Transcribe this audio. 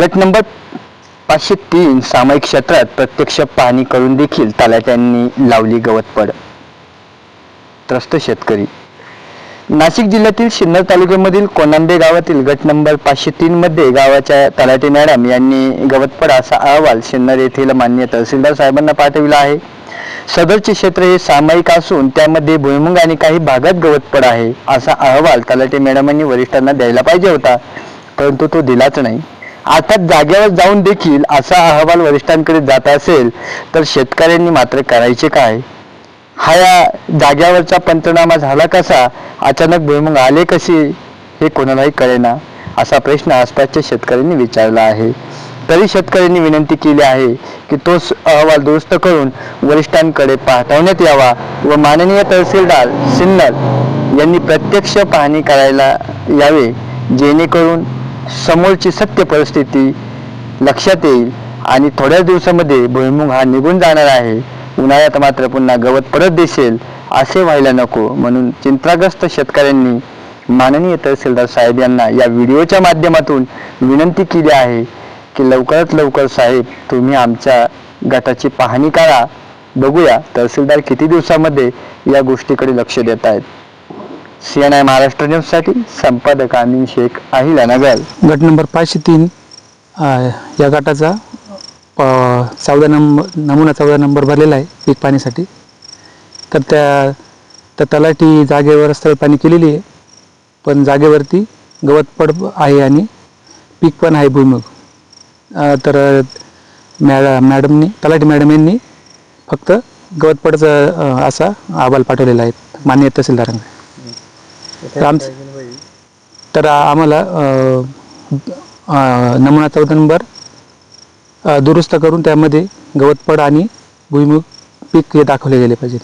गट नंबर पाचशे तीन सामायिक क्षेत्रात प्रत्यक्ष पाहणी करून देखील तलाट्यांनी लावली गवतपड त्रस्त शेतकरी. नाशिक जिल्ह्यातील सिन्नर तालुक्यामधील कोनांबे गावातील गट नंबर पाचशे तीन मध्ये गावाच्या तलाटे मॅडम यांनी गवतपड असा अहवाल सिन्नर येथील मान्य तहसीलदार साहेबांना पाठविला आहे. सदरचे क्षेत्र हे सामायिक असून त्यामध्ये भुईमुंग आणि काही भागात गवतपड आहे असा अहवाल तलाटे मॅडमांनी वरिष्ठांना द्यायला पाहिजे होता परंतु तो दिलाच नाही. अर्थात जागेवर जाऊन देखील असा अहवाल वरिष्ठांकडे जात असेल तर शेतकऱ्यांनी मात्र करायचे काय? हा या जाग्यावरचा पंचनामा झाला कसा? अचानक भुईमुंग आले कसे? हे कोणालाही कळेना. असा प्रश्न आसपासच्या शेतकऱ्यांनी विचारला आहे. तरी शेतकऱ्यांनी विनंती केली आहे की तो अहवाल दुरुस्त करून वरिष्ठांकडे पाठवण्यात यावा व माननीय तहसीलदार सिन्नर यांनी प्रत्यक्ष पाहणी करायला यावे जेणेकरून समोरची सत्य परिस्थिती लक्षात येईल आणि थोड्याच दिवसामध्ये भुईमुग हा निघून जाणार आहे. उन्हाळ्यात मात्र पुन्हा गवत परत दिसेल असे व्हायला नको म्हणून चिंताग्रस्त शेतकऱ्यांनी माननीय तहसीलदार साहेब यांना या व्हिडिओच्या माध्यमातून विनंती केली आहे की लवकरात लवकर साहेब तुम्ही आमच्या गटाची पाहणी करा. बघूया तहसीलदार किती दिवसामध्ये या गोष्टीकडे लक्ष देत आहेत. सी एन आय महाराष्ट्र न्यूजसाठी संपादक अमीन शेख अहिला नगर गट नंबर पाचशे तीन या गटाचा प चौदा नंबर नमुना चौदा नंबर भरलेला आहे पीक पाणीसाठी. तर त्या त्या तलाठी जागेवर स्थळ पाणी केलेली आहे. पण जागेवरती गवतपड आहे आणि पीक पण आहे भुईमुग. तर मॅ मॅडमनी तलाठी मॅडम यांनी फक्त गवतपडचा असा अहवाल पाठवलेला आहे मान्य तहसीलदारांना. तर आमचं तर आम्हाला नमुना चौदा नंबर दुरुस्त करून त्यामध्ये गवतपड आणि भुईमुग पीक हे दाखवले गेले पाहिजे.